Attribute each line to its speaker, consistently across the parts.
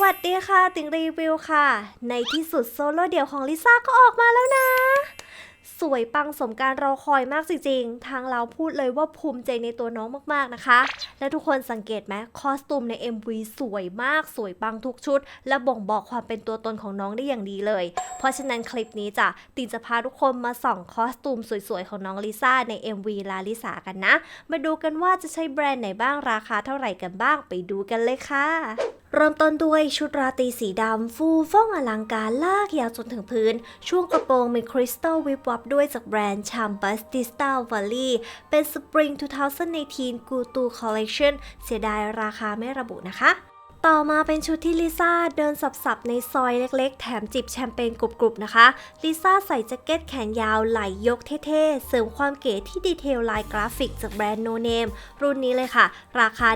Speaker 1: วัสดีค่ะ ติงรีวิวค่ะ ในที่สุดโซโล่เดี่ยวของลิซ่าก็ออกมาแล้วนะ สวยปังสมการรอคอยมากจริงๆ ทางเราพูดเลยว่าภูมิใจในตัวน้องมากๆนะคะ และทุกคนสังเกตไหมคอสตูมใน MV สวยมากสวยปังทุกชุด และบ่งบอกความเป็นตัวตนของน้องได้อย่างดีเลย เพราะฉะนั้นคลิปนี้จะตินจะพาทุกคนมาส่องคอสตูมสวยๆของน้องลิซ่าใน MV ลาลิสากันนะ มาดูกันว่าจะใช้แบรนด์ไหนบ้างราคาเท่าไหร่กันบ้างไปดูกันเลยค่ะ เริ่มต้นด้วยชุดราตรีสีดำ ฟูฟ่องอลังการลากยาวจนถึงพื้น ช่วงกระโปรงมีคริสตัลวิบวับด้วยจากแบรนด์ชัมบัสติสตาวัลลี่เป็น Spring 2018กูตู Collection เสียดายราคาไม่ระบุนะคะ ต่อมาเป็นชุดที่ลิซ่าเดินสับๆในซอยเล็กๆ แถมจิบแชมเปญกรุบๆนะคะ ลิซ่าใส่แจ็คเก็ตแขนยาวไหล่ยกเท่ๆ เสริมความเก๋ที่ดีเทลลายกราฟิกจากแบรนด์โนเนมรุ่นนี้เลยค่ะ ราคา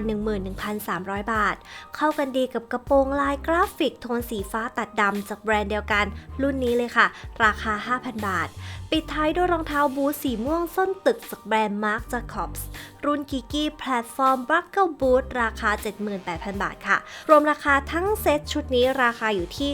Speaker 1: 11,300 บาท เข้ากันดีกับกระโปรงลายกราฟิกโทนสีฟ้าตัดดำจากแบรนด์เดียวกัน รุ่นนี้เลยค่ะ ราคา 5,000 บาท ปิดท้ายด้วยรองเท้าบูทสีม่วงส้นตึกจากแบรนด์มาร์คจ a คอบส์รุ่นกิกกี้แพลตฟอร์มบัคเกิลบูทราคา 78,000 บาทค่ะรวมราคาทั้งเซตชุดนี้ราคาอยู่ที่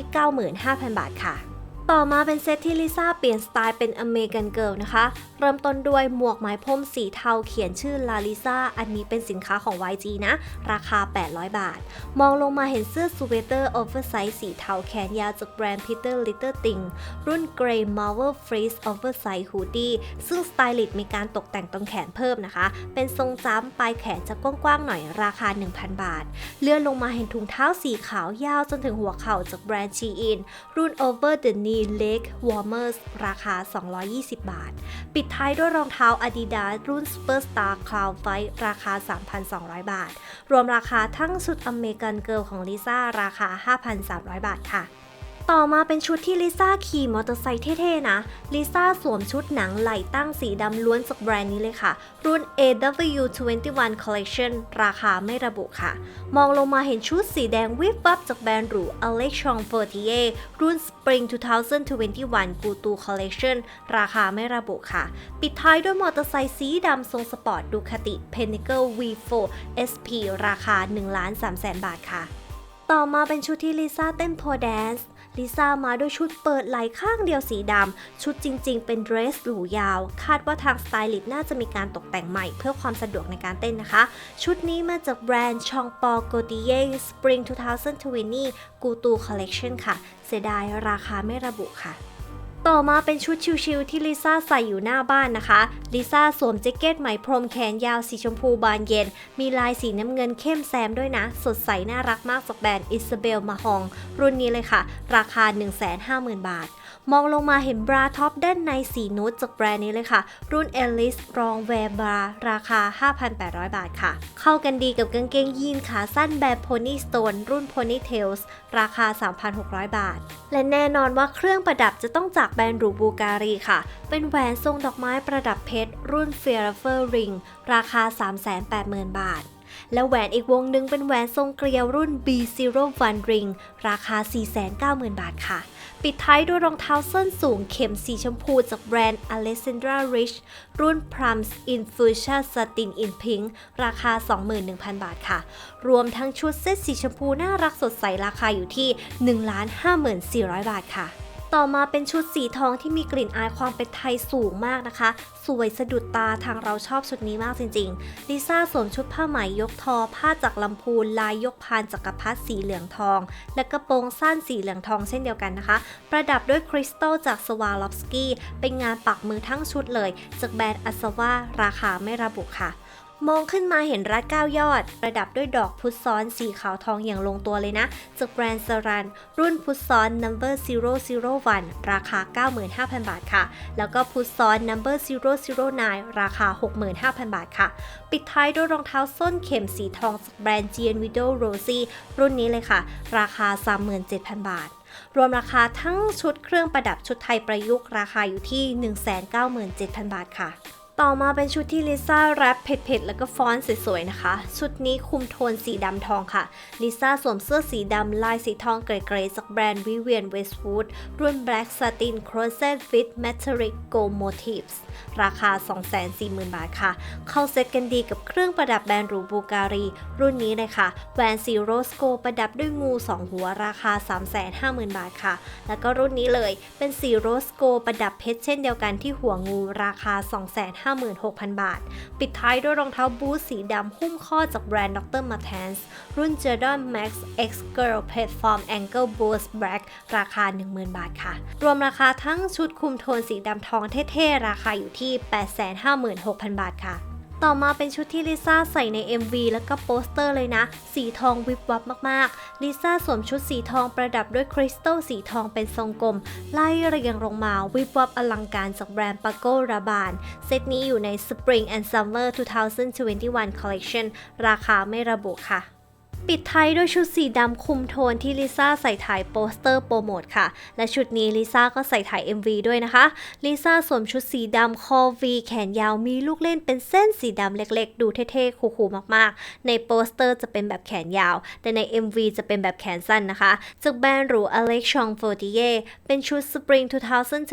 Speaker 1: 95,000 บาทค่ะ ต่อมาเป็นเซตที่ลิซ่าเปลี่ยนสไตล์เป็นอเมริกันเกิลนะคะ เริ่มต้นด้วยหมวกไหมพรมสีเทาเขียนชื่อลาลิซ่าอันนี้เป็นสินค้าของ YG นะ ราคา 800 บาท มองลงมาเห็นเสื้อสเวตเตอร์โอเวอร์ไซส์สีเทาแขนยาวจากแบรนด์ Peter Little Thing รุ่น Grey Marvel Freeze Oversize Hoodie ซึ่งสไตลิสต์มีการตกแต่งตรงแขนเพิ่มนะคะ เป็นทรงจ้ำปลายแขนจะกว้างๆหน่อยราคา 1,000 บาท เลื่อนลงมาเห็นถุงเท้าสีขาวยาวจนถึงหัวเข่าจากแบรนด์ Shein รุ่น Over the Knee น Leg Warmers ราคา 220 บาท ปิดท้ายด้วยรองเท้า Adidas รุ่น Superstar Cloud Fight ราคา 3,200 บาท รวมราคาทั้งชุดอเมริกันเกิลของลิซ่าราคา 5,300 บาทค่ะ ต่อมาเป็นชุดที่ลิซ่าขี่มอเตอร์ไซค์เท่ๆนะ ลิซ่าสวมชุดหนังไหล่ตั้งสีดำล้วนจากแบรนด์นี้เลยค่ะ รุ่น AW21 Collection ราคาไม่ระบุค่ะ มองลงมาเห็นชุดสีแดงวิบวับจากแบรนด์หรู Alexon Fortier รุ่น Spring 2021กูตู Collection ราคาไม่ระบุค่ะ ปิดท้ายด้วยมอเตอร์ไซค์สีดำทรงสปอร์ตดูคติ Pinnacle V4 SP ราคา1 3 0 0 0 0บาทค่ะ ต่อมาเป็นชุดที่ลิซ่าเต้นโพแดนซ์ ลิซ่ามาด้วยชุดเปิดไหล่ข้างเดียวสีดำ ชุดจริงๆ เป็นเดรสหรูยาว คาดว่าทางสไตลิสต์น่าจะมีการตกแต่งใหม่เพื่อความสะดวกในการเต้นนะคะ ชุดนี้มาจากแบรนด์ชองปอโกติเย่สปริง2020กูตูคอลเลกชันค่ะ เสียดายราคาไม่ระบุค่ะ ต่อมาเป็นชุดชิวๆที่ลิซ่าใส่อยู่หน้าบ้านนะคะ ลิซ่าสวมแจ็คเก็ตไหมพรมแขนยาวสีชมพูบานเย็น มีลายสีน้ำเงินเข้มแซมด้วยนะ สดใสน่ารักมากจากแบรนด์อิซาเบลมาฮอง รุ่นนี้เลยค่ะ ราคา 150,000 บาท มองลงมาเห็นบราท็อปด้านในสีนูดจากแบรนด์นี้เลยค่ะ รุ่น e l i s รองแวร์บราราคา 5,800 บาทค่ะ เข้ากันดีกับกางเกงยีนขาสั้นแบบ Pony Stone รุ่น Pony Tails ราคา 3,600 บาท และแน่นอนว่าเครื่องประดับจะต้องจากแบรนด์รูบูการีค่ะ เป็นแหวนทรงดอกไม้ประดับเพชร รุ่น f a i r f e r Ring ราคา 380,000 บาท และแหวนอีกวงหนึ่งเป็นแหวนทรงเกลียวรุ่น B01 Ring ราคา 490,000 บาทค่ะ ปิดท้ายด้วยรองเท้าส้นสูงเข็มสีชมพูจากแบรนด์ Alessandra Rich รุ่น Prums Infusion Satin in Pink ราคา 21,000 บาทค่ะ รวมทั้งชุดเซ็ตสีชมพูน่ารักสดใสราคาอยู่ที่ 1,54,000 บาทค่ะ ต่อมาเป็นชุดสีทองที่มีกลิ่นอายความเป็นไทยสูงมากนะคะ สวยสะดุดตาทางเราชอบชุดนี้มากจริงๆ ลิซ่าสวมชุดผ้าไหมยกทอ ผ้าจากลำพูน ลายยกพานจักรพรรดิสีเหลืองทอง และกระโปรงสั้นสีเหลืองทองเช่นเดียวกันนะคะ ประดับด้วยคริสตัลจากสวาลอฟสกี้ เป็นงานปักมือทั้งชุดเลย จากแบรนด์อัสวาราคาไม่ระบุค่ะ มองขึ้นมาเห็นรัดเก้ายอด ประดับด้วยดอกพุทธซ้อนสีขาวทองอย่างลงตัวเลยนะจากแบรนด์สรัน รุ่นพุทธซ้อน number 001 ราคา 95,000 บาทค่ะ แล้วก็พุทธซ้อน number 009 ราคา 65,000 บาทค่ะ ปิดท้ายด้วยรองเท้าส้นเข็มสีทองจากแบรนด์ g n v i d o Rosy รุ่นนี้เลยค่ะ ราคา 37,000 บาทรวมราคาทั้งชุดเครื่องประดับชุดไทยประยุกต์ราคาอยู่ที่ 197,000 บาทค่ะ ต่อมาเป็นชุดที่ลิซ่าแรปเผ็ดๆ แล้วก็ฟอนต์สวยๆ นะคะ ชุดนี้คุมโทนสีดำทองค่ะ ลิซ่าสวมเสื้อสีดำลายสีทองเกรย์ๆจากแบรนด์ Vivienne Westwood รุ่น Black Satin Crochet Fit Metallic Gold Motifs ราคา 240,000 บาทค่ะ เข้าเซ็ตกันดีกับเครื่องประดับแบรนด์หรูบูการี รุ่นนี้เลยค่ะแหวนสีโรสโกประดับด้วยงู 2 หัวราคา 350,000 บาทค่ะ แล้วก็รุ่นนี้เลยเป็นสีโรสโกประดับเพชรเช่นเดียวกันที่หัวงูราคา56,000 บาท ปิดท้ายด้วยรองเท้าบูทสีดำหุ้มข้อจากแบรนด์ Dr. Martens รุ่น Jordan Max X Girl Platform Ankle Boost Black ราคา 10,000 บาทค่ะ รวมราคาทั้งชุดคุมโทนสีดำทองเท่ๆ ราคาอยู่ที่ 856,000 บาทค่ะ ต่อมาเป็นชุดที่ลิซ่าใส่ใน MV แล้วก็โปสเตอร์เลยนะ สีทองวิบวับมากๆ ลิซ่าสวมชุดสีทองประดับด้วยคริสตัลสีทองเป็นทรงกลม ไล่เรียงลงมาวิบวับอลังการจากแบรนด์ปาโกราบาน เซตนี้อยู่ใน Spring and Summer 2021 Collection ราคาไม่ระบุค่ะ ปิดท้ายด้วยชุดสีดำคุมโทนที่ลิซ่าใส่ถ่ายโปสเตอร์โปรโมทค่ะ และชุดนี้ลิซ่าก็ใส่ถ่าย MV ด้วยนะคะลิซ่าสวมชุดสีดำคอวีแขนยาวมีลูกเล่นเป็นเส้นสีดำเล็กๆ ดูเท่ๆ คูลๆมากๆ ในโปสเตอร์จะเป็นแบบแขนยาว แต่ใน MV จะเป็นแบบแขนสั้นนะคะ จากแบรนด์หรู Alex Chong Fortier เป็นชุด Spring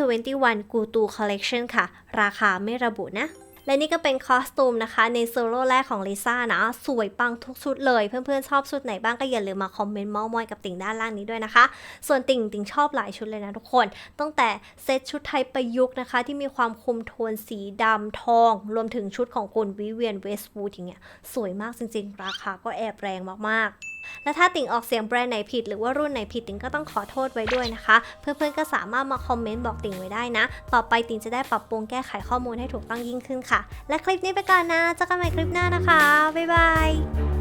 Speaker 1: 2021กูตู Collection ค่ะ ราคาไม่ระบุนะ และนี่ก็เป็นคอสตูมนะคะ ในโซโล่แรกของลิซ่านะ สวยปังทุกชุดเลย เพื่อนๆ ชอบชุดไหนบ้างก็อย่าลืมมาคอมเมนต์มามอยกับติ่งด้านล่างนี้ด้วยนะคะ ส่วนติ่งติ่งชอบหลายชุดเลยนะทุกคน ตั้งแต่เซตชุดไทยประยุกต์นะคะ ที่มีความคุมโทนสีดำทอง รวมถึงชุดของคุณวิเวียนเวสต์วูดอย่างเงี้ยสวยมากจริงๆ ราคาก็แอบแรงมากๆ และถ้าติ่งออกเสียงแบรนด์ไหนผิดหรือว่ารุ่นไหนผิดติ่งก็ต้องขอโทษไว้ด้วยนะคะ เพื่อนๆก็สามารถมาคอมเมนต์บอกติ่งไว้ได้นะ ต่อไปติ่งจะได้ปรับปรุงแก้ไขข้อมูลให้ถูกต้องยิ่งขึ้นค่ะ และคลิปนี้ไปก่อนนะเจอกันใหม่คลิปหน้านะคะบ๊ายบาย